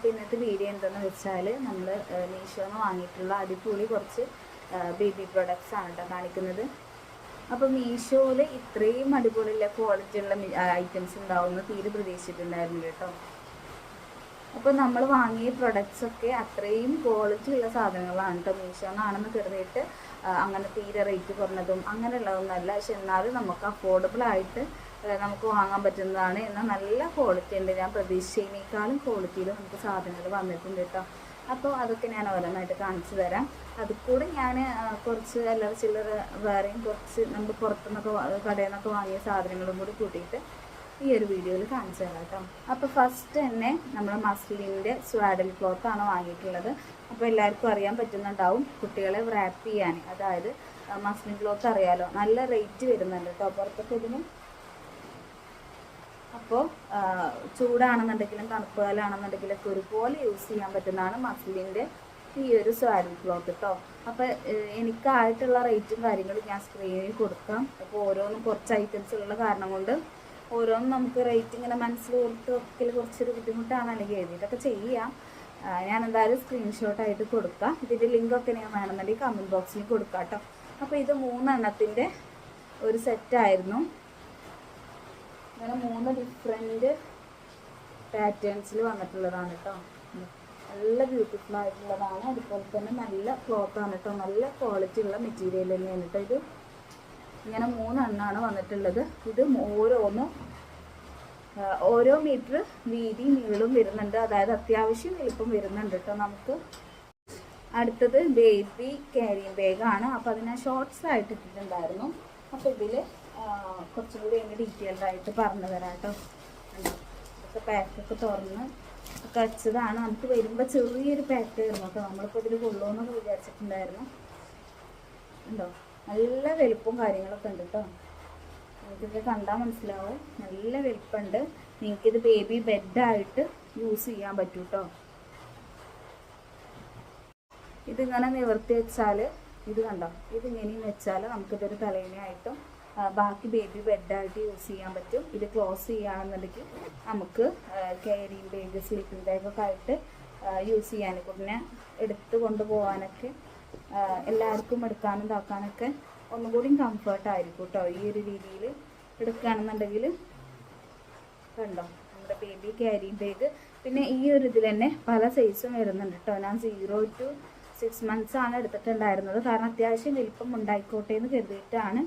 അപ്പോൾ ഇന്നത്തെ വീഡിയോ എന്തെന്ന് വെച്ചാൽ നമ്മൾ മീഷോന്ന് വാങ്ങിയിട്ടുള്ള അടിപൊളി കുറച്ച് ബേബി പ്രൊഡക്ട്സ് ആണ് കേട്ടോ കാണിക്കുന്നത്. അപ്പോൾ മീഷോയിൽ ഇത്രയും അടിപൊളിയുള്ള ക്വാളിറ്റി ഉള്ള ഐറ്റംസ് ഉണ്ടാവുമെന്ന് തീരെ പ്രതീക്ഷിച്ചിട്ടുണ്ടായിരുന്നു കേട്ടോ അപ്പോൾ നമ്മൾ വാങ്ങിയ പ്രൊഡക്ട്സ് ഒക്കെ അത്രയും ക്വാളിറ്റി ഉള്ള സാധനങ്ങളാണ് കേട്ടോ മീഷോന്നാണെന്ന് കരുതിയിട്ട് അങ്ങനെ തീരെ റേറ്റ് കുറഞ്ഞതും അങ്ങനെയുള്ളതൊന്നുമല്ല പക്ഷെ എന്നാലും നമുക്ക് അഫോർഡബിൾ ആയിട്ട് നമുക്ക് വാങ്ങാൻ പറ്റുന്നതാണ്. എന്നാൽ നല്ല ക്വാളിറ്റി ഉണ്ട്. ഞാൻ പ്രതീക്ഷിച്ചതിനേക്കാളും ക്വാളിറ്റിയിൽ നമുക്ക് സാധനങ്ങൾ വന്നിട്ടുണ്ട് കേട്ടോ അപ്പോൾ അതൊക്കെ ഞാൻ ഓരോന്നായിട്ട് കാണിച്ചു തരാം. അത് കൂടെ ഞാൻ കുറച്ച് അല്ലറ ചില്ലറ വേറെയും കുറച്ച് നമുക്ക് പുറത്തുനിന്നൊക്കെ കടയിൽ നിന്നൊക്കെ വാങ്ങിയ സാധനങ്ങളും കൂടി കൂട്ടിയിട്ട് ഈ ഒരു വീഡിയോയിൽ കാണിച്ചു തരാം കേട്ടോ അപ്പോൾ ഫസ്റ്റ് തന്നെ നമ്മൾ മസ്ലിന്റെ സ്വാഡൽ ക്ലോത്താണ് വാങ്ങിയിട്ടുള്ളത്. അപ്പോൾ എല്ലാവർക്കും അറിയാൻ പറ്റുന്നുണ്ടാവും കുട്ടികളെ റാപ്പ് ചെയ്യാൻ. അതായത് മസ്ലിൻ ക്ലോത്ത് അറിയാലോ. നല്ല റേറ്റ് വരുന്നുണ്ട് കേട്ടോ പുറത്തൊക്കെ ഇതിന് അപ്പോൾ ചൂടാണെന്നുണ്ടെങ്കിലും തണുപ്പ് കാലാണെന്നുണ്ടെങ്കിലും ഒക്കെ ഒരുപോലെ യൂസ് ചെയ്യാൻ പറ്റുന്നതാണ് മസിലിന്റെ ഈ ഒരു സാരി ക്ലോത്ത് കേട്ടോ അപ്പോൾ എനിക്കായിട്ടുള്ള റേറ്റും കാര്യങ്ങളും ഞാൻ സ്ക്രീനിൽ കൊടുക്കാം. അപ്പോൾ ഓരോന്നും കുറച്ച് ഐറ്റംസ് ഉള്ള കാരണം കൊണ്ട് ഓരോന്നും നമുക്ക് റേറ്റ് ഇങ്ങനെ മനസ്സിൽ ഓർത്ത് കുറച്ചൊരു ബുദ്ധിമുട്ടാണ് അല്ലെങ്കിൽ എഴുതിയിട്ടൊക്കെ ചെയ്യാം. ഞാൻ എന്തായാലും സ്ക്രീൻഷോട്ട് ആയിട്ട് കൊടുക്കാം. ഇതിന്റെ ലിങ്കൊക്കെ ഞാൻ വേണമെന്നുണ്ടെങ്കിൽ കമന്റ് ബോക്സിൽ കൊടുക്കാം കേട്ടോ അപ്പോൾ ഇത് മൂന്നെണ്ണത്തിന്റെ ഒരു സെറ്റായിരുന്നു ഇങ്ങനെ മൂന്ന് ഡിഫറെന്റ് പാറ്റേൺസിൽ വന്നിട്ടുള്ളതാണ് കേട്ടോ. നല്ല ബ്യൂട്ടിഫുൾ ആയിട്ടുള്ളതാണ്. അതുപോലെ തന്നെ നല്ല ക്ലോത്ത് ആണ് കേട്ടോ നല്ല ക്വാളിറ്റി ഉള്ള മെറ്റീരിയൽ തന്നെയാണ് കേട്ടോ ഇത്. ഇങ്ങനെ മൂന്നെണ്ണാണ് വന്നിട്ടുള്ളത്. ഇത് ഓരോന്നും ഓരോ മീറ്റർ വീതി നീളും വരുന്നുണ്ട്. അതായത് അത്യാവശ്യം വലിപ്പം വരുന്നുണ്ട് കേട്ടോ നമുക്ക്. അടുത്തത് ബേബി ക്യാരിങ് ബാഗാണ് അപ്പോൾ അതിനെ ഷോർട്ട്സ് ഇട്ടിട്ടുണ്ടായിരുന്നു അപ്പോൾ ഇതിൽ കുറച്ചും കൂടി അതിന്റെ ഡീറ്റെയിൽഡ് ആയിട്ട് പറഞ്ഞു തരാം കേട്ടോ? ഇതൊക്കെ പാക്കൊക്കെ തുറന്ന് ഒക്കെ വെച്ചതാണ് നമുക്ക് വരുമ്പോൾ ചെറിയൊരു പാക്ക് ആയിരുന്നു കേട്ടോ നമ്മളിപ്പോൾ ഇതിൽ കൊള്ളുമെന്നൊക്കെ വിചാരിച്ചിട്ടുണ്ടായിരുന്നു. ഉണ്ടോ നല്ല വലുപ്പവും കാര്യങ്ങളൊക്കെ ഉണ്ട് കേട്ടോ നിങ്ങൾക്കിത് കണ്ടാൽ മനസ്സിലാവും. നല്ല വലുപ്പമുണ്ട്. നിങ്ങൾക്കിത് ബേബി ബെഡായിട്ട് യൂസ് ചെയ്യാൻ പറ്റും കേട്ടോ ഇതിങ്ങനെ നിവർത്തി വെച്ചാൽ ഇത് കണ്ടോ? ഇതിങ്ങനെയും വെച്ചാൽ നമുക്കിതൊരു തലേനയായിട്ടും ബാക്കി ബേബി ബെഡായിട്ട് യൂസ് ചെയ്യാൻ പറ്റും. ഇത് ക്ലോസ് ചെയ്യുകയാണെന്നുണ്ടെങ്കിൽ നമുക്ക് ക്യാരിങ് ബേബി സ്ലീപ്പിംഗ് ബാഗൊക്കെ ആയിട്ട് യൂസ് ചെയ്യാൻ കുട്ടിനെ എടുത്ത് കൊണ്ടുപോകാനൊക്കെ എല്ലാവർക്കും എടുക്കാനും ഇതാക്കാനൊക്കെ ഒന്നും കൂടി കംഫർട്ട് ആയിരിക്കും കേട്ടോ ഈ ഒരു രീതിയിൽ എടുക്കുകയാണെന്നുണ്ടെങ്കിൽ കണ്ടോ? നമ്മുടെ ബേബി ക്യാരി ബാഗ് പിന്നെ ഈ ഒരു ഇതിൽ തന്നെ പല സൈസും വരുന്നുണ്ട് കേട്ടോ ഞാൻ സീറോ ടു സിക്സ് മന്ത്സ് ആണ് എടുത്തിട്ടുണ്ടായിരുന്നത്. കാരണം അത്യാവശ്യം വലിപ്പം ഉണ്ടായിക്കോട്ടെ എന്ന് കരുതിയിട്ടാണ്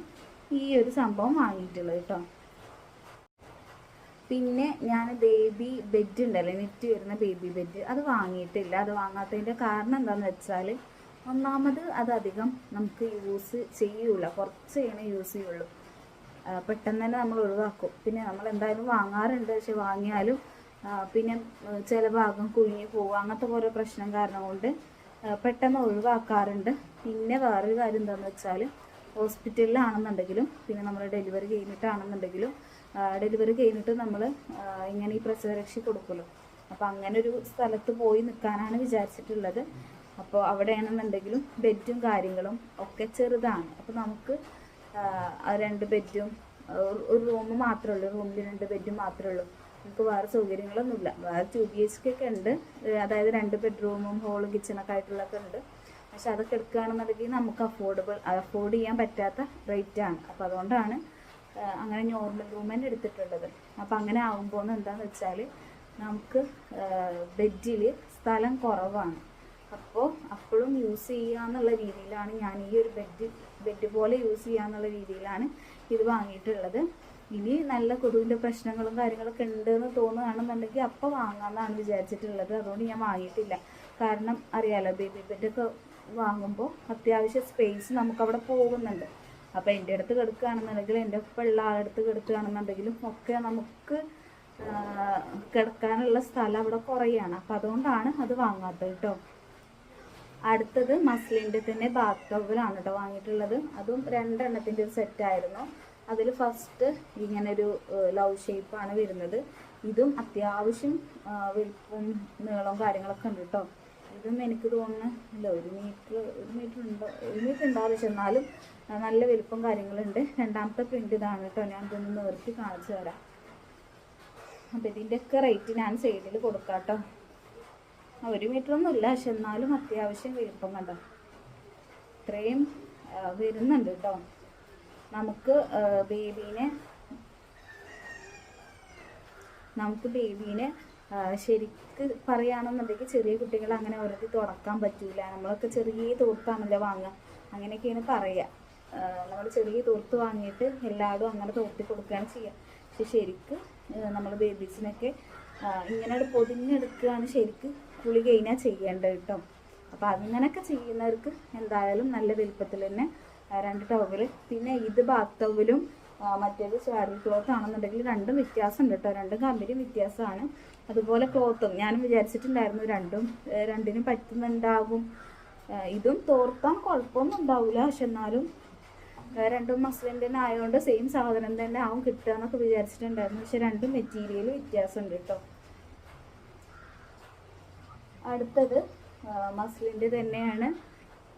ഈ ഒരു സംഭവം വാങ്ങിയിട്ടുള്ളത് കേട്ടോ പിന്നെ ഞാൻ ബേബി ബെഡ് ഉണ്ടല്ലോ നെറ്റ് വരുന്ന ബേബി ബെഡ്. അത് വാങ്ങിയിട്ടില്ല. അത് വാങ്ങാത്തതിന്റെ കാരണം എന്താണെന്ന് വെച്ചാൽ ഒന്നാമത് അത് അധികം നമുക്ക് യൂസ് ചെയ്യൂല. കുറച്ച് ചെയ്യണേ യൂസ് ചെയ്യുള്ളൂ. പെട്ടെന്ന് തന്നെ നമ്മൾ ഒഴിവാക്കും. പിന്നെ നമ്മൾ എന്തായാലും വാങ്ങാറുണ്ട്. പക്ഷെ വാങ്ങിയാലും പിന്നെ ചില ഭാഗം കുഴിഞ്ഞു പോകും. അങ്ങനത്തെ പോലെ പ്രശ്നം കാരണം കൊണ്ട് പെട്ടെന്ന് ഒഴിവാക്കാറുണ്ട്. പിന്നെ വേറൊരു കാര്യം എന്താണെന്ന് വെച്ചാൽ ഹോസ്പിറ്റലിലാണെന്നുണ്ടെങ്കിലും പിന്നെ നമ്മൾ ഡെലിവറി കഴിഞ്ഞിട്ടാണെന്നുണ്ടെങ്കിലും ഡെലിവറി കഴിഞ്ഞിട്ട് നമ്മൾ ഇങ്ങനെ ഈ പ്രസവരക്ഷ കൊടുക്കുമല്ലോ. അപ്പോൾ അങ്ങനെ ഒരു സ്ഥലത്ത് പോയി നിൽക്കാനാണ് വിചാരിച്ചിട്ടുള്ളത്. അപ്പോൾ അവിടെയാണെന്നുണ്ടെങ്കിലും ബെഡും കാര്യങ്ങളും ഒക്കെ ചെറുതാണ്. അപ്പോൾ നമുക്ക് രണ്ട് ബെഡും ഒരു റൂം മാത്രമേ ഉള്ളൂ. റൂമിൽ രണ്ട് ബെഡും മാത്രമേ ഉള്ളൂ. നമുക്ക് വേറെ സൗകര്യങ്ങളൊന്നുമില്ല. വേറെ ടു ബി എച്ച് കെ ഒക്കെ ഉണ്ട്. അതായത് രണ്ട് ബെഡ്റൂമും ഹോളും കിച്ചണൊക്കെ ആയിട്ടുള്ളതൊക്കെ ഉണ്ട്. പക്ഷെ അതൊക്കെ എടുക്കുകയാണെന്നുണ്ടെങ്കിൽ നമുക്ക് അഫോർഡബിൾ അഫോർഡ് ചെയ്യാൻ പറ്റാത്ത റേറ്റാണ് അപ്പോൾ അതുകൊണ്ടാണ് അങ്ങനെ നോർമൽ റൂം തന്നെ എടുത്തിട്ടുള്ളത്. അപ്പോൾ അങ്ങനെ ആകുമ്പോൾ എന്താണെന്ന് വെച്ചാൽ നമുക്ക് ബെഡിൽ സ്ഥലം കുറവാണ്. അപ്പോൾ അപ്പോഴും യൂസ് ചെയ്യുക എന്നുള്ള രീതിയിലാണ് ഞാൻ ഈ ഒരു ബെഡ് ബെഡ് പോലെ യൂസ് ചെയ്യുക എന്നുള്ള രീതിയിലാണ് ഇത് വാങ്ങിയിട്ടുള്ളത്. ഇനി നല്ല കൊതുവിന്റെ പ്രശ്നങ്ങളും കാര്യങ്ങളൊക്കെ ഉണ്ടെന്ന് തോന്നുകയാണെന്നുണ്ടെങ്കിൽ അപ്പോൾ വാങ്ങാമെന്നാണ് വിചാരിച്ചിട്ടുള്ളത്. അതുകൊണ്ട് ഞാൻ വാങ്ങിയിട്ടില്ല. കാരണം അറിയാലോ ബേബി ബെഡൊക്കെ വാങ്ങുമ്പോൾ അത്യാവശ്യം സ്പേസ് നമുക്കവിടെ പോകുന്നുണ്ട്. അപ്പോൾ എന്റെ അടുത്ത് കിടക്കുകയാണെന്നുണ്ടെങ്കിൽ എന്റെ പിള്ളേരുടെ ആളടുത്ത് കിടക്കുകയാണെന്നുണ്ടെങ്കിലും ഒക്കെ നമുക്ക് കിടക്കാനുള്ള സ്ഥലം അവിടെ കുറയാണ്. അപ്പോൾ അതുകൊണ്ടാണ് അത് വാങ്ങാത്തത് കേട്ടോ. അടുത്തത് മസ്ലിന്റെ തന്നെ ബാത്ത് ടവലാണ് കേട്ടോ വാങ്ങിയിട്ടുള്ളത്. അതും രണ്ടെണ്ണത്തിന്റെ ഒരു സെറ്റായിരുന്നു അതിൽ ഫസ്റ്റ് ഇങ്ങനൊരു ലവ് ഷേപ്പാണ് വരുന്നത്. ഇതും അത്യാവശ്യം ആ, നീളവും കാര്യങ്ങളൊക്കെ ഉണ്ട് കേട്ടോ. ഇതും എനിക്ക് തോന്നുന്നു ഇല്ല ഒരു മീറ്റർ ഒരു മീറ്റർ ഉണ്ടോ ഒരു മീറ്റർ ഉണ്ടാവില്ല ചെന്നാലും നല്ല വലിപ്പം കാര്യങ്ങളുണ്ട്. രണ്ടാമത്തെ പ്രിന്റ് ഇതാണ് കേട്ടോ ഞാൻ ഇതൊന്ന് നിർത്തി കാണിച്ചു തരാം. അപ്പം ഇതിന്റെയൊക്കെ റേറ്റ് ഞാൻ സൈഡിൽ കൊടുക്കാം കേട്ടോ ഒരു ഇല്ല. പക്ഷെ എന്നാലും അത്യാവശ്യം വലിപ്പം കണ്ടോ? ഇത്രയും വരുന്നുണ്ട് കേട്ടോ നമുക്ക് ബേബീനെ നമുക്ക് ബേബീനെ ശരിക്ക് പറയുകയാണെന്നുണ്ടെങ്കിൽ ചെറിയ കുട്ടികൾ അങ്ങനെ ഓരോരുത്തർ തുറക്കാൻ പറ്റൂല. നമ്മളൊക്കെ ചെറിയ തോർത്താണല്ലോ വാങ്ങുക. അങ്ങനെയൊക്കെയാണ് പറയുക. നമ്മൾ ചെറിയ തോർത്ത് വാങ്ങിയിട്ട് എല്ലാവരും അങ്ങനെ തോർത്തി കൊടുക്കുകയാണ് ചെയ്യുക. പക്ഷെ ശരിക്ക് നമ്മൾ ബേബീസിനൊക്കെ ഇങ്ങനെ പൊതിഞ്ഞെടുക്കുകയാണ് ശരിക്ക് കുളി കഴിഞ്ഞാൽ ചെയ്യേണ്ടത് കേട്ടോ. അപ്പോൾ അങ്ങനെയൊക്കെ ചെയ്യുന്നവർക്ക് എന്തായാലും നല്ല വലുപ്പത്തിൽ തന്നെ രണ്ട് ടവൽ പിന്നെ ഇത് ബാത്ത് ടവലും മറ്റേത് സാരി ക്ലോത്ത് ആണെന്നുണ്ടെങ്കിൽ രണ്ടും വ്യത്യാസമുണ്ട് കേട്ടോ രണ്ടും കമ്പനി വ്യത്യാസമാണ്. അതുപോലെ ക്ലോത്തും ഞാനും വിചാരിച്ചിട്ടുണ്ടായിരുന്നു രണ്ടും രണ്ടിനും പറ്റുന്നുണ്ടാകും ഇതും തോർത്താൻ കുഴപ്പമൊന്നും ഉണ്ടാവില്ല പക്ഷെ എന്നാലും രണ്ടും മസ്ലിന്റെ ആയതുകൊണ്ട് സെയിം സാധനം തന്നെ ആവും കിട്ടുക എന്നൊക്കെ വിചാരിച്ചിട്ടുണ്ടായിരുന്നു. പക്ഷെ രണ്ടും മെറ്റീരിയൽ വ്യത്യാസമുണ്ട് കേട്ടോ അടുത്തത് മസ്ലിന്റെ തന്നെയാണ്.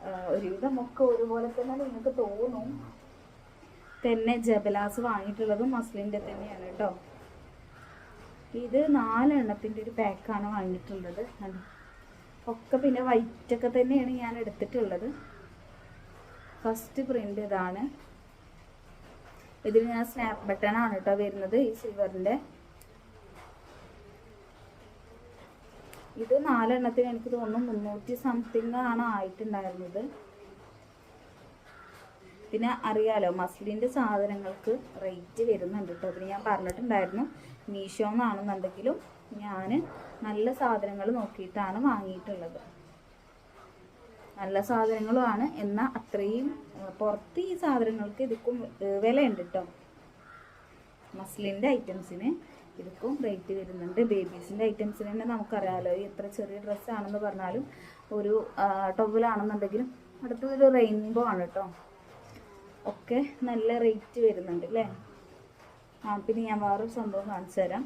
ആ, ഒരുവിധം ഒക്കെ ഒരുപോലെ തന്നെ നിങ്ങൾക്ക് തോന്നും തന്നെ ജബലാസ് വാങ്ങിയിട്ടുള്ളതും മസ്ലിന്റെ തന്നെയാണ് കേട്ടോ. ഇത് നാലെണ്ണത്തിന്റെ ഒരു പാക്കാണ് വാങ്ങിയിട്ടുള്ളത്. കണ്ടോ? ഒക്കെ പിന്നെ വൈറ്റൊക്കെ തന്നെയാണ് ഞാൻ എടുത്തിട്ടുള്ളത്. ഫസ്റ്റ് പ്രിന്റ് ഇതാണ്. ഇതിൽ ഞാൻ സ്നാപ്പ് ബട്ടൺ ആണ് കേട്ടോ വരുന്നത് ഈ സിൽവറിന്റെ ഇത് നാലെണ്ണത്തിന് എനിക്ക് തോന്നുന്നു മുന്നൂറ്റി സംതിങ് ആണ് ആയിട്ടുണ്ടായിരുന്നത്. പിന്നെ അറിയാലോ മസ്ലിന്റെ സാധനങ്ങൾക്ക് റേറ്റ് വരുന്നുണ്ട് കേട്ടോ അതിന് ഞാൻ പറഞ്ഞിട്ടുണ്ടായിരുന്നു മീഷോ എന്നാണെന്നുണ്ടെങ്കിലും ഞാൻ നല്ല സാധനങ്ങൾ നോക്കിയിട്ടാണ് വാങ്ങിയിട്ടുള്ളത്. നല്ല സാധനങ്ങളുമാണ്. എന്നാൽ അത്രയും പുറത്ത് ഈ സാധനങ്ങൾക്ക് ഇതിക്കും വിലയുണ്ട് കേട്ടോ മസ്ലിന്റെ ഐറ്റംസിന് ഇതിക്കും റേറ്റ് വരുന്നുണ്ട്. ബേബീസിന്റെ ഐറ്റംസിന് തന്നെ നമുക്കറിയാമല്ലോ എത്ര ചെറിയ ഡ്രസ്സാണെന്ന് പറഞ്ഞാലും ഒരു ടവലാണെന്നുണ്ടെങ്കിലും അടുത്തൊരു റെയിൻബോ ആണ് കേട്ടോ ഒക്കെ നല്ല റേറ്റ് വരുന്നുണ്ട് അല്ലേ ആ പിന്നെ ഞാൻ വേറൊരു സംഭവം കാണിച്ചു തരാം.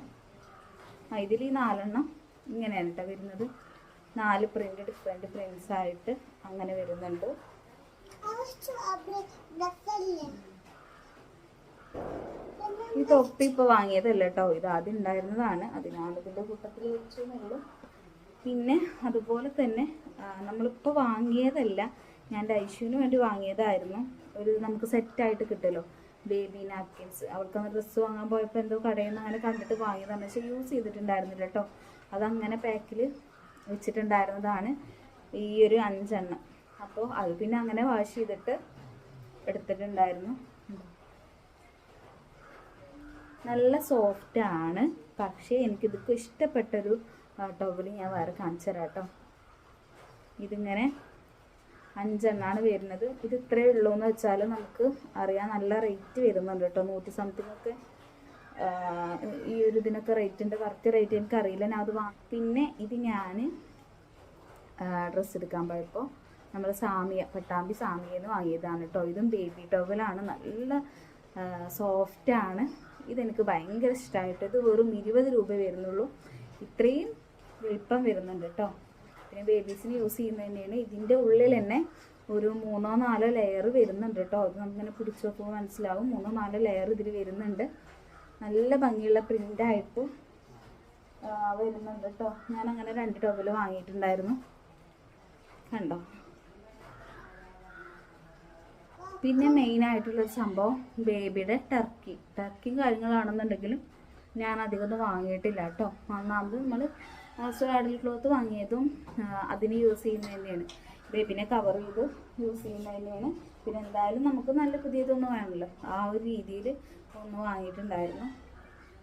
ആ ഇതിൽ ഈ നാലെണ്ണം ഇങ്ങനെയാണ് കേട്ടോ വരുന്നത്. നാല് പ്രിന്റ് ഡിഫറെന്റ് പ്രിൻസ് ആയിട്ട് അങ്ങനെ വരുന്നുണ്ട്. ഈ തൊപ്പി ഇപ്പോൾ വാങ്ങിയതല്ല കേട്ടോ ഇത് ആദ്യം ഉണ്ടായിരുന്നതാണ് അതിനാണ് ഇതിന്റെ കൂട്ടത്തിൽ വെച്ചു പിന്നെ അതുപോലെ തന്നെ നമ്മളിപ്പോ വാങ്ങിയതല്ല ഞാൻ ഐശുവിന് വേണ്ടി വാങ്ങിയതായിരുന്നു. ഒരു നമുക്ക് സെറ്റായിട്ട് കിട്ടുമല്ലോ. ബേബി നാപ്കിൻസ് അവൾക്കന്ന് ഡ്രസ്സ് വാങ്ങാൻ പോയപ്പോൾ എന്തോ കടയിൽ നിന്ന് അങ്ങനെ കണ്ടിട്ട് വാങ്ങിയതാണ്. പക്ഷേ യൂസ് ചെയ്തിട്ടുണ്ടായിരുന്നില്ല കേട്ടോ. അതങ്ങനെ പാക്കിൽ വെച്ചിട്ടുണ്ടായിരുന്നതാണ് ഈ ഒരു അഞ്ചെണ്ണം. അപ്പോൾ അത് പിന്നെ അങ്ങനെ വാഷ് ചെയ്തിട്ട് എടുത്തിട്ടുണ്ടായിരുന്നു. നല്ല സോഫ്റ്റ് ആണ്. പക്ഷേ എനിക്കിതൊക്കെ ഇഷ്ടപ്പെട്ടൊരു ടവൽ ഞാൻ വേറെ കാണിച്ചു തരാം കേട്ടോ. ഇതിങ്ങനെ അഞ്ചെണ്ണാണ് വരുന്നത്. ഇത് ഇത്രയേ ഉള്ളൂ എന്ന് വെച്ചാൽ നമുക്ക് അറിയാം നല്ല റേറ്റ് വരുന്നുണ്ട് കേട്ടോ. നൂറ്റി സംതിങ് ഒക്കെ ഈ ഒരു ഇതിനൊക്കെ റേറ്റിന്റെ കറക്റ്റ് റേറ്റ് എനിക്ക് അറിയില്ല. ഞാൻ അത് വാ പിന്നെ ഇത് ഞാൻ ഡ്രസ്സ് എടുക്കാൻ പോയപ്പോൾ നമ്മൾ സാമിയ പട്ടാമ്പി സാമിയെന്ന് വാങ്ങിയതാണ് കേട്ടോ. ഇതും ബേബി ടവലാണ് നല്ല സോഫ്റ്റ് ആണ്. ഇതെനിക്ക് ഭയങ്കര ഇഷ്ടമായിട്ട് ഇത് വെറും ഇരുപത് രൂപ വരുന്നുള്ളൂ. ഇത്രയും വലിപ്പം വരുന്നുണ്ട് കേട്ടോ. പിന്നെ ബേബീസിന് യൂസ് ചെയ്യുന്നത് തന്നെയാണ്. ഇതിന്റെ ഉള്ളിൽ തന്നെ ഒരു മൂന്നോ നാലോ ലെയർ വരുന്നുണ്ട് കേട്ടോ. അത് നമുക്കിങ്ങനെ പിടിച്ചു നോക്കുമ്പോൾ മനസ്സിലാവും. മൂന്നോ നാലോ ലെയർ ഇതിൽ വരുന്നുണ്ട്. നല്ല ഭംഗിയുള്ള പ്രിന്റായിട്ട് വരുന്നുണ്ട് കേട്ടോ. ഞാൻ അങ്ങനെ രണ്ട് ടവൽ വാങ്ങിയിട്ടുണ്ടായിരുന്നു. കണ്ടോ? പിന്നെ മെയിൻ ആയിട്ടുള്ളൊരു സംഭവം ബേബിയുടെ ടർക്കി ടർക്കി കാര്യങ്ങളാണെന്നുണ്ടെങ്കിലും ഞാൻ അധികം ഒന്നും വാങ്ങിയിട്ടില്ല കേട്ടോ. ഒന്നാമത് നമ്മൾ സ്വാഡൽ ക്ലോത്ത് വാങ്ങിയതും അതിന് യൂസ് ചെയ്യുന്നത് തന്നെയാണ്. ബേബിനെ കവർ ചെയ്ത് യൂസ് ചെയ്യുന്നത് തന്നെയാണ്. പിന്നെ എന്തായാലും നമുക്ക് നല്ല പുതിയതൊന്നും വേണമല്ലോ. ആ ഒരു രീതിയിൽ ഒന്ന് വാങ്ങിയിട്ടുണ്ടായിരുന്നു.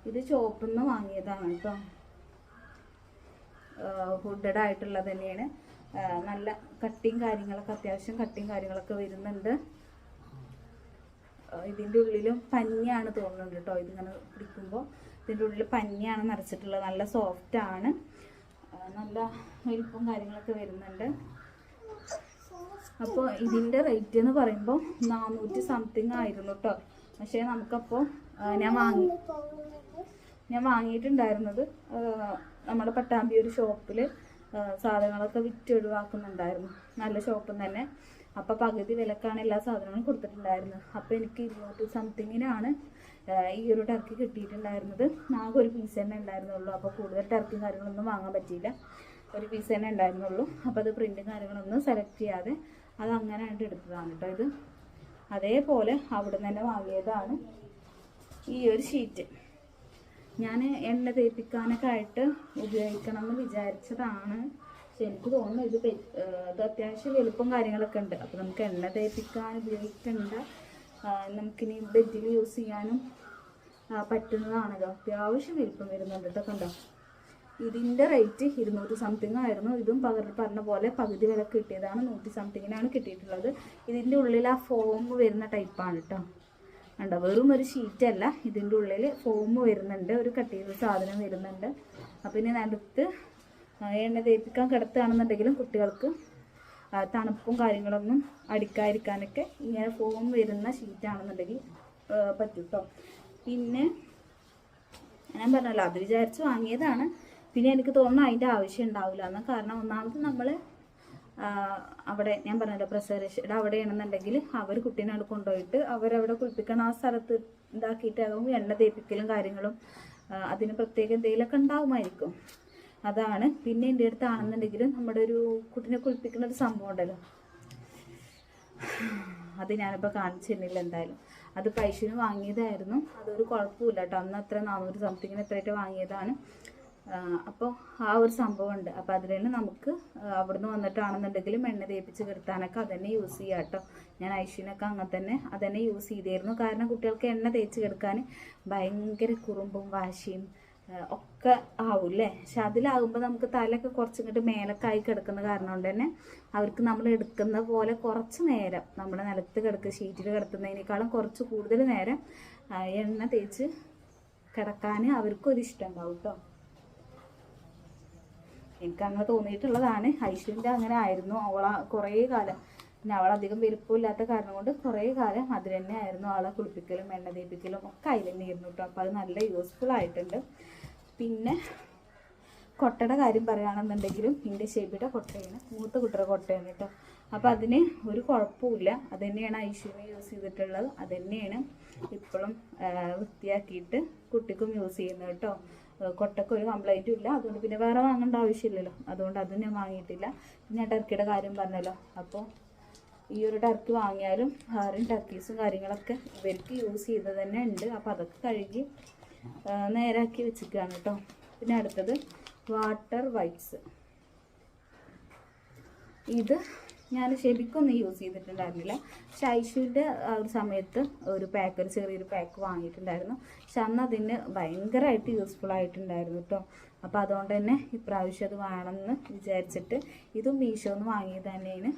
ഇത് ഷോപ്പിൽ നിന്ന് വാങ്ങിയതാണ് കേട്ടോ. ഹുഡഡ് ആയിട്ടുള്ളത് തന്നെയാണ്. നല്ല കട്ടിങ് കാര്യങ്ങളൊക്കെ അത്യാവശ്യം കട്ടിങ് കാര്യങ്ങളൊക്കെ വരുന്നുണ്ട്. ഇതിന്റെ ഉള്ളിലും പഞ്ഞിയാണ് തോന്നുന്നുണ്ട് കേട്ടോ. ഇതിങ്ങനെ പിടിക്കുമ്പോൾ ഇതിന്റെ ഉള്ളിൽ പഞ്ഞിയാണ് നിറച്ചിട്ടുള്ളത്. നല്ല സോഫ്റ്റ് ആണ്. നല്ല വലിപ്പം കാര്യങ്ങളൊക്കെ വരുന്നുണ്ട്. അപ്പോൾ ഇതിന്റെ റേറ്റ് എന്ന് പറയുമ്പോൾ നാനൂറ്റി സംതിങ് ആയിരുന്നു കേട്ടോ പക്ഷേ നമുക്കപ്പോൾ ഞാൻ വാങ്ങി ഞാൻ വാങ്ങിയിട്ടുണ്ടായിരുന്നത് നമ്മുടെ പട്ടാമ്പി ഒരു ഷോപ്പിൽ സാധനങ്ങളൊക്കെ വിറ്റ് ഒഴിവാക്കുന്നുണ്ടായിരുന്നു. നല്ല ഷോപ്പിൽ തന്നെ. അപ്പോൾ പകുതി വിലക്കാണ് എല്ലാ സാധനങ്ങളും കൊടുത്തിട്ടുണ്ടായിരുന്നത്. അപ്പോൾ എനിക്ക് ഇരുന്നൂറ്റി സംതിങ്ങിനാണ് ഈ ഒരു ടർക്കി കിട്ടിയിട്ടുണ്ടായിരുന്നത് ആകെ ഒരു പീസ് തന്നെ ഉണ്ടായിരുന്നുള്ളൂ. അപ്പോൾ കൂടുതൽ ടർക്കിയും കാര്യങ്ങളൊന്നും വാങ്ങാൻ പറ്റിയില്ല. ഒരു പീസ് തന്നെ ഉണ്ടായിരുന്നുള്ളൂ. അപ്പോൾ അത് പ്രിന്റും കാര്യങ്ങളൊന്നും സെലക്ട് ചെയ്യാതെ അത് അങ്ങനെ ആയിട്ട് എടുത്തതാണ് കേട്ടോ ഇത്. അതേപോലെ അവിടെ നിന്ന് തന്നെ വാങ്ങിയതാണ് ഈ ഒരു ഷീറ്റ് ഞാൻ എണ്ണ തേപ്പിക്കാനൊക്കെ ആയിട്ട് ഉപയോഗിക്കണം എന്ന് വിചാരിച്ചതാണ്. പക്ഷെ എനിക്ക് തോന്നുന്നു ഇത് ഇത് അത്യാവശ്യം വലുപ്പം കാര്യങ്ങളൊക്കെ ഉണ്ട്. അപ്പോൾ നമുക്ക് എണ്ണ തേപ്പിക്കാൻ ഉപയോഗിക്കേണ്ട. നമുക്കിനി ബെഡിൽ യൂസ് ചെയ്യാനും പറ്റുന്നതാണല്ലോ അത്യാവശ്യം വലിപ്പം വരുന്നുണ്ട് കേട്ടോ കണ്ടോ? ഇതിന്റെ റേറ്റ് ഇരുന്നൂറ്റി സംതിങ് ആയിരുന്നു. ഇതും പകർ പറഞ്ഞ പോലെ പകുതി വില കിട്ടിയതാണ്. നൂറ്റി സംതിങ്ങിനാണ് കിട്ടിയിട്ടുള്ളത്. ഇതിന്റെ ഉള്ളിൽ ആ ഫോം വരുന്ന ടൈപ്പാണ് കേട്ടോ കണ്ടോ? വെറും ഒരു ഷീറ്റല്ല ഇതിന്റെ ഉള്ളിൽ ഫോം വരുന്നുണ്ട്. ഒരു കട്ട് ചെയ്ത സാധനം വരുന്നുണ്ട്. അപ്പം ഇനി നടുത്ത് എണ്ണ തേപ്പിക്കാൻ കിടത്തുകയാണെന്നുണ്ടെങ്കിലും കുട്ടികൾക്ക് തണുപ്പും കാര്യങ്ങളൊന്നും അടിക്കാതിരിക്കാനൊക്കെ ഇങ്ങനെ ഫോം വരുന്ന ഷീറ്റാണെന്നുണ്ടെങ്കിൽ പറ്റും കേട്ടോ പിന്നെ ഞാൻ പറഞ്ഞല്ലോ അത് വിചാരിച്ച് വാങ്ങിയതാണ്. പിന്നെ എനിക്ക് തോന്നുന്നു അതിന്റെ ആവശ്യം ഉണ്ടാവില്ല. എന്ന് കാരണം ഒന്നാമത് നമ്മൾ അവിടെ ഞാൻ പറഞ്ഞല്ലോ പ്രസവരക്ഷയുടെ അവിടെയാണെന്നുണ്ടെങ്കിൽ അവർ കുട്ടീനെ കൊണ്ടുപോയിട്ട് അവരവിടെ കുളിപ്പിക്കണം ആ സ്ഥലത്ത് ഇതാക്കിയിട്ട് എണ്ണ തേപ്പിക്കലും കാര്യങ്ങളും അതിന് പ്രത്യേക എന്തെങ്കിലുമൊക്കെ ഉണ്ടാവുമായിരിക്കും. അതാണ്. പിന്നെ എന്റെ അടുത്താണെന്നുണ്ടെങ്കിലും നമ്മുടെ ഒരു കുട്ടിനെ കുളിപ്പിക്കുന്ന ഒരു സംഭവം ഉണ്ടല്ലോ. അത് ഞാനിപ്പോൾ കാണിച്ചിരുന്നില്ല എന്തായാലും. അത് പൈസന് വാങ്ങിയതായിരുന്നു. അതൊരു കുഴപ്പമില്ല കേട്ടോ. അന്ന് അത്ര നാനൂറ് സംതിങ്ങിന് എത്രയായിട്ട് വാങ്ങിയതാണ്. അപ്പോൾ ആ ഒരു സംഭവം ഉണ്ട്. അപ്പോൾ അതിൽ നമുക്ക് അവിടുന്ന് വന്നിട്ടാണെന്നുണ്ടെങ്കിലും എണ്ണ തേപ്പിച്ച് കിടത്താനൊക്കെ അതന്നെ യൂസ് ചെയ്യാം കേട്ടോ. ഞാൻ ഐഷിനൊക്കെ അങ്ങനെ തന്നെ അതന്നെ യൂസ് ചെയ്തിരുന്നു. കാരണം കുട്ടികൾക്ക് എണ്ണ തേച്ച് കിടക്കാൻ ഭയങ്കര കുറുമ്പും വാശിയും ആ, ആവും അല്ലേ പക്ഷെ അതിലാകുമ്പോൾ നമുക്ക് തലയൊക്കെ കുറച്ചിങ്ങോട്ട് മേലക്കായി കിടക്കുന്ന കാരണം കൊണ്ട് തന്നെ അവർക്ക് നമ്മൾ എടുക്കുന്ന പോലെ കുറച്ച് നേരം നമ്മുടെ നിലത്ത് കിടക്കുക ഷീറ്റിൽ കിടത്തുന്നതിനേക്കാളും കുറച്ച് കൂടുതൽ നേരം എണ്ണ തേച്ച് കിടക്കാൻ ഒരു ഇഷ്ടം ഉണ്ടാവും കേട്ടോ എനിക്ക് അങ്ങനെ തോന്നിയിട്ടുള്ളതാണ്. ഐശ്വര്യന്റെ അങ്ങനെ ആയിരുന്നു. അവളെ കുറേ കാലം പിന്നെ അവളധികം വലുപ്പമില്ലാത്ത കാരണം കൊണ്ട് കുറേ കാലം അതിൽ തന്നെ ആയിരുന്നു. അവളെ കുളിപ്പിക്കലും എണ്ണ തേപ്പിക്കലും ഒക്കെ അതിൽ തന്നെ ആയിരുന്നു കേട്ടോ അപ്പോൾ അത് നല്ല യൂസ്ഫുൾ ആയിട്ടുണ്ട്. പിന്നെ കൊട്ടയുടെ കാര്യം പറയുകയാണെന്നുണ്ടെങ്കിലും എന്റെ ഷേപ്പിയുടെ കൊട്ടയാണ് മൂത്ത കുട്ടിയുടെ കൊട്ടയാണ് കേട്ടോ. അപ്പോൾ അതിന് ഒരു കുഴപ്പമില്ല അത് തന്നെയാണ് ഐശ്വര്യ യൂസ് ചെയ്തിട്ടുള്ളത്. അത് തന്നെയാണ് ഇപ്പോഴും വൃത്തിയാക്കിയിട്ട് കുട്ടിക്കും യൂസ് ചെയ്യുന്നത് കേട്ടോ. കൊട്ടക്കൊരു കംപ്ലൈന്റും ഇല്ല. അതുകൊണ്ട് പിന്നെ വേറെ വാങ്ങേണ്ട ആവശ്യമില്ലല്ലോ. അതുകൊണ്ട് അത് ഞാൻ വാങ്ങിയിട്ടില്ല. പിന്നെ ടർക്കിയുടെ കാര്യം പറഞ്ഞല്ലോ. അപ്പോൾ ഈ ഒരു ടർക്കി വാങ്ങിയാലും വേറെയും ടർക്കീസും കാര്യങ്ങളൊക്കെ ഇവർക്ക് യൂസ് ചെയ്തത് തന്നെ ഉണ്ട്. അപ്പോൾ അതൊക്കെ കഴുകി നേരാക്കി വെച്ചിരിക്കുകയാണ് കേട്ടോ. പിന്നെ അടുത്തത് വാട്ടർ വൈറ്റ്സ് ഇത് ഞാൻ ശരിക്കൊന്നും യൂസ് ചെയ്തിട്ടുണ്ടായിരുന്നില്ല. ഐഷുവിന്റെ ആ ഒരു സമയത്ത് ഒരു പാക്ക് ഒരു ചെറിയൊരു പാക്ക് വാങ്ങിയിട്ടുണ്ടായിരുന്നു. പക്ഷെ അന്ന് അതിന് ഭയങ്കരമായിട്ട് യൂസ്ഫുൾ ആയിട്ടുണ്ടായിരുന്നു കേട്ടോ. അപ്പോൾ അതുകൊണ്ട് തന്നെ ഇപ്രാവശ്യം അത് വേണമെന്ന് വിചാരിച്ചിട്ട് ഇതും മീഷോന്ന് വാങ്ങിയത് തന്നെയാണ്.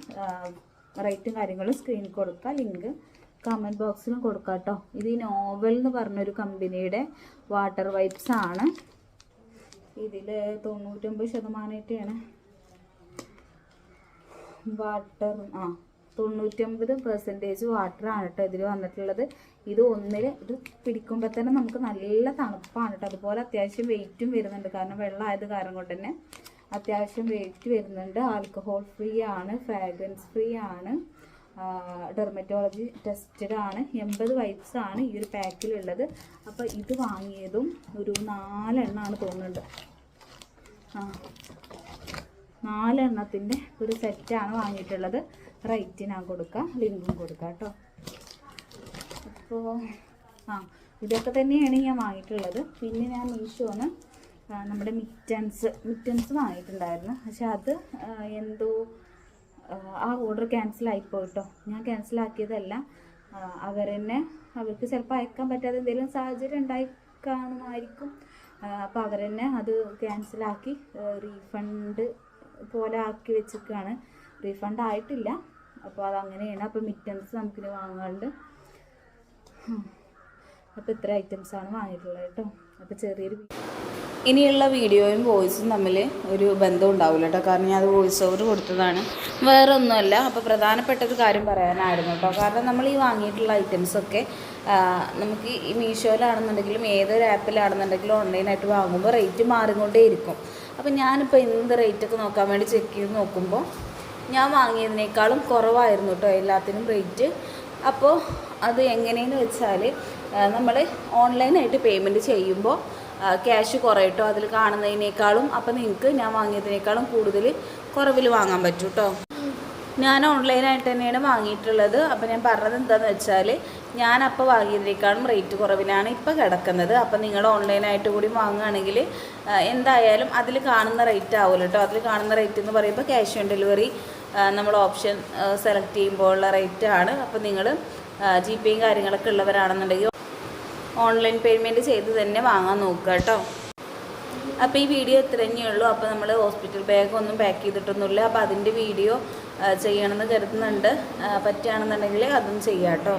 റേറ്റും കാര്യങ്ങളും സ്ക്രീനിൽ കൊടുക്കുക. ലിങ്ക് കമന്റ് ബോക്സിലും കൊടുക്കാം കേട്ടോ ഇത് ഈ നോവൽ എന്ന് പറഞ്ഞൊരു കമ്പനിയുടെ വാട്ടർ വൈപ്സ് ആണ്. ഇതിൽ തൊണ്ണൂറ്റൊമ്പത് ശതമാനമായിട്ടാണ്. വാട്ടർ ആ തൊണ്ണൂറ്റൊമ്പത് പെർസെന്റേജ് വാട്ടറാണ് കേട്ടോ ഇതിൽ വന്നിട്ടുള്ളത്. ഇത് ഒന്നിൽ ഇത് പിടിക്കുമ്പോൾ തന്നെ നമുക്ക് നല്ല തണുപ്പാണ് കേട്ടോ. അതുപോലെ അത്യാവശ്യം വെയിറ്റും വരുന്നുണ്ട്. കാരണം വെള്ളമായത് കാരണം കൊണ്ട് തന്നെ അത്യാവശ്യം വെയിറ്റ് വരുന്നുണ്ട്. ആൽക്കഹോൾ ഫ്രീ ആണ് ഫ്രാഗ്രൻസ് ഫ്രീ ആണ്. ഡെർമറ്റോളജി ടെസ്റ്റഡാണ് എൺപത് വൈപ്സാണ് ഈ ഒരു പാക്കിലുള്ളത് അപ്പോൾ ഇത് വാങ്ങിയതും ഒരു നാലെണ്ണമാണ് തോന്നുന്നുണ്ട്. ആ നാലെണ്ണത്തിന്റെ ഒരു സെറ്റാണ് വാങ്ങിയിട്ടുള്ളത്. റേറ്റ് ഞാൻ കൊടുക്കാം ലിങ്കും കൊടുക്കാം കേട്ടോ. അപ്പോൾ ആ ഇതൊക്കെ തന്നെയാണ് ഞാൻ വാങ്ങിയിട്ടുള്ളത്. പിന്നെ ഞാൻ മീഷോന്ന് നമ്മുടെ മിറ്റൻസ് മിറ്റൻസ് വാങ്ങിയിട്ടുണ്ടായിരുന്നു. പക്ഷെ അത് എന്തോ ആ, ഓർഡർ ക്യാൻസൽ ആയിപ്പോയി കേട്ടോ ഞാൻ ക്യാൻസൽ ആക്കിയതല്ല. അവരെന്നെ അവർക്ക് ചിലപ്പോൾ അയക്കാൻ പറ്റാതെ എന്തെങ്കിലും സാഹചര്യം ഉണ്ടായി കാണുമായിരിക്കും അപ്പോൾ അവരെന്നെ അത് ക്യാൻസലാക്കി റീഫണ്ട് പോലെ ആക്കി വെച്ചിരിക്കുകയാണ്. റീഫണ്ട് ആയിട്ടില്ല. അപ്പോൾ അതങ്ങനെയാണ്. അപ്പോൾ മിറ്റംസ് നമുക്കിനി വാങ്ങാണ്ട് അപ്പോൾ ഇത്ര ഐറ്റംസാണ് വാങ്ങിയിട്ടുള്ളത് കേട്ടോ. അപ്പോൾ ചെറിയൊരു ഇനിയുള്ള വീഡിയോയും വോയിസും തമ്മിൽ ഒരു ബന്ധം ഉണ്ടാവില്ല കേട്ടോ. കാരണം ഞാൻ അത് വോയിസ് ഓവർ കൊടുത്തതാണ്. വേറെ ഒന്നുമല്ല അപ്പോൾ പ്രധാനപ്പെട്ട ഒരു കാര്യം പറയാനായിരുന്നു കേട്ടോ. കാരണം നമ്മൾ ഈ വാങ്ങിയിട്ടുള്ള ഐറ്റംസൊക്കെ നമുക്ക് ഈ മീഷോയിലാണെന്നുണ്ടെങ്കിലും ഏതൊരു ആപ്പിലാണെന്നുണ്ടെങ്കിലും ഓൺലൈനായിട്ട് വാങ്ങുമ്പോൾ റേറ്റ് മാറിക്കൊണ്ടേ ഇരിക്കും. അപ്പോൾ ഞാനിപ്പോൾ എന്ത് റേറ്റൊക്കെ നോക്കാൻ വേണ്ടി ചെക്ക് ചെയ്ത് നോക്കുമ്പോൾ ഞാൻ വാങ്ങിയതിനേക്കാളും കുറവായിരുന്നു കേട്ടോ. എല്ലാത്തിനും റേറ്റ് അപ്പോൾ അത് എങ്ങനെയെന്ന് വെച്ചാൽ നമ്മൾ ഓൺലൈനായിട്ട് പേയ്മെന്റ് ചെയ്യുമ്പോൾ ക്യാഷ് കുറയട്ടോ അതിൽ കാണുന്നതിനേക്കാളും അപ്പോൾ നിങ്ങൾക്ക് ഞാൻ വാങ്ങിയതിനേക്കാളും കൂടുതൽ കുറവിൽ വാങ്ങാൻ പറ്റും കേട്ടോ ഞാൻ ഓൺലൈനായിട്ട് തന്നെയാണ് വാങ്ങിയിട്ടുള്ളത്. അപ്പോൾ ഞാൻ പറഞ്ഞത് എന്താണെന്ന് വെച്ചാൽ ഞാൻ അപ്പോൾ വാങ്ങിയതിനേക്കാളും റേറ്റ് കുറവിലാണ് ഇപ്പോൾ കിടക്കുന്നത്. അപ്പോൾ നിങ്ങൾ ഓൺലൈനായിട്ട് കൂടി വാങ്ങുകയാണെങ്കിൽ എന്തായാലും അതിൽ കാണുന്ന റേറ്റ് ആവുമല്ലോ കേട്ടോ അതിൽ കാണുന്ന റേറ്റ് എന്ന് പറയുമ്പോൾ ക്യാഷ് ഓൺ ഡെലിവറി നമ്മൾ ഓപ്ഷൻ സെലക്ട് ചെയ്യുമ്പോൾ ഉള്ള റേറ്റ് ആണ്. അപ്പോൾ നിങ്ങൾ ജി പേയും കാര്യങ്ങളൊക്കെ ഉള്ളവരാണെന്നുണ്ടെങ്കിൽ ഓൺലൈൻ പേയ്മെന്റ് ചെയ്ത് തന്നെ വാങ്ങാൻ നോക്കുക കേട്ടോ. അപ്പോൾ ഈ വീഡിയോ ഇത്ര തന്നെയുള്ളൂ. അപ്പോൾ നമ്മൾ ഹോസ്പിറ്റൽ ബാഗ് ഒന്നും പാക്ക് ചെയ്തിട്ടൊന്നുമില്ല. അപ്പോൾ അതിന്റെ വീഡിയോ ചെയ്യണമെന്ന് കരുതുന്നുണ്ട്. പറ്റുകയാണെന്നുണ്ടെങ്കിൽ അതും ചെയ്യാം കേട്ടോ.